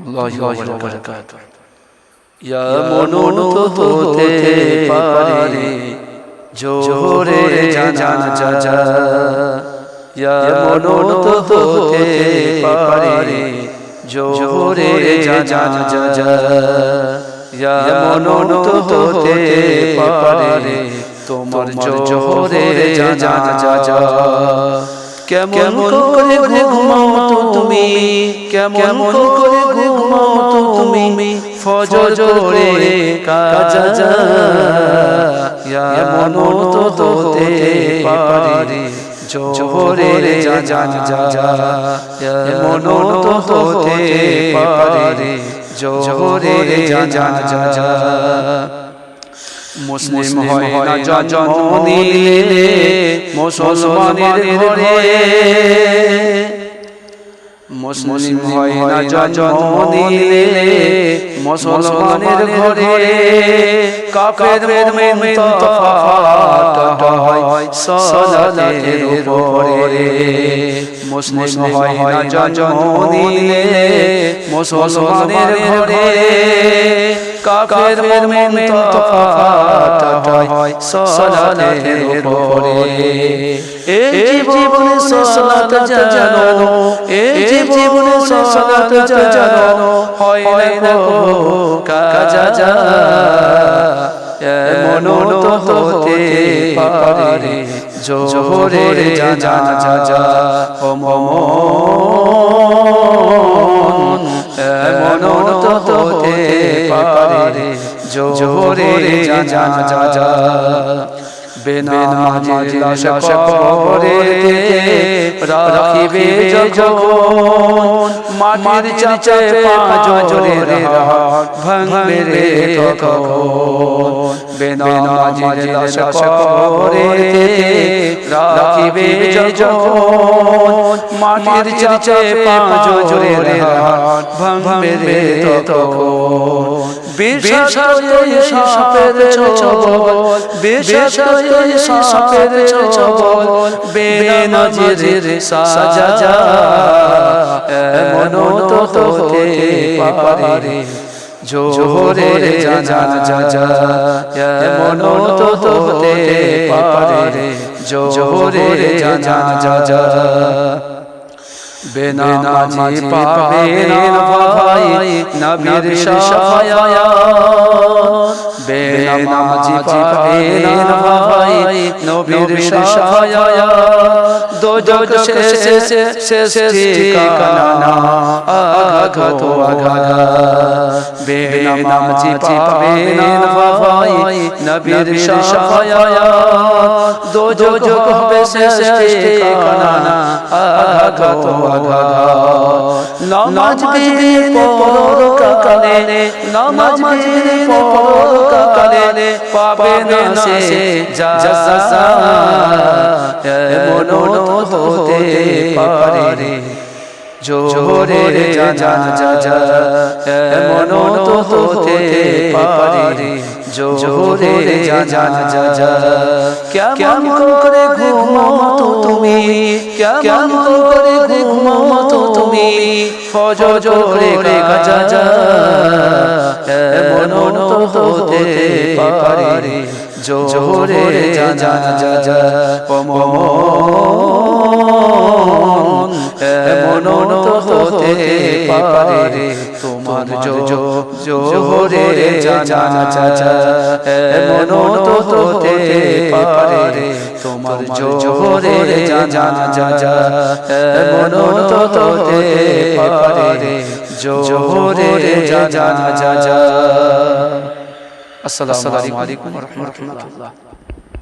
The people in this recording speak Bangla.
রহমতুল্লাহি ওয়া বারাকাতুহু ইয়া মনন তো হতে পারে জোরে জানা যা যা ইয়া মনন তো হতে পারে জোরে জানা যা যা ইয়া মনন তো হতে পারে তোমার জোরে জানা যা যা কেমন করে ঘুমাও তুমি? কেমন করে ঘুমাও তুমি? ফজর জোরে কাজা এমন তো হতে পারে। জোরে জানা যা এমন তো হতে পারে। জোরে জানা যা যা। মুসলিম হয় না জন্ম নিলে মুসলমানের ঘরে মুসলিম হয় না জন্ম নিলে মুসলমানের ঘরে কাফের মুমিন তফাত হয় সালাতের উপরে। মুসলিম হয় না জন্ম নিলে মুসলমানের ঘরে কাফের মুমিন তফাত হয় সালাতের উপরে। এই জীবনে সালাত জানো এই জীবনে সালাত জানো হয় না কো কাজা যা। এমন তো পারে জোরে জানা যা মন তো হতে পারে। জোরে জানা যা বেনা মাঝে লাশ কবরে রাখিবে যখন মাটির চাচে পাঁচ জোরে ভাঙবে রে তখন। বেনামাজি লাশ কবরে রাখিবে যখন মাটির চাচে পাঁচ জোরে ভাঙবে রে তখন। বিশ্বাস সাপের চবল বিশ্বাস সাপের চবল বেনাজির সাজা যা এমন তো হতে পারে জোরে জানা যা যা এমন তো হতে পারে জোরে জানা যা যা। বেনামাজি পাবে না ভাই নবীর শাফায়া বেনামাজি পাবে না ভাই নবীর শাফায়া দোজক শেষে শেষে ঠিকানা আঘাত আঘাত বেনামাজি পাবে না ভাই নবীর শাফায়া দোজক হবে শেষে ঠিকানা আঘাত নামাজ বিধি পড়ো কালে নামাজ বিধি পড়ো কালে পাবে না সে যা যা এমন হতে পারে। জোরে জানা যা এমন তো হতে পারে। জোরে জানা যা যা কেমন করে ঘুমাও তো তুমি? কেমন করে তুমি? গাজা এমন হতে পারে তো হতে তোমার জো জোরে জানা এমন তো হতে পারে। তোমার জোরে জানা যা এমন তো হতে পারে। জোরে জানা যা আসসালামু আলাইকুম ওয়া রাহমাতুল্লাহ।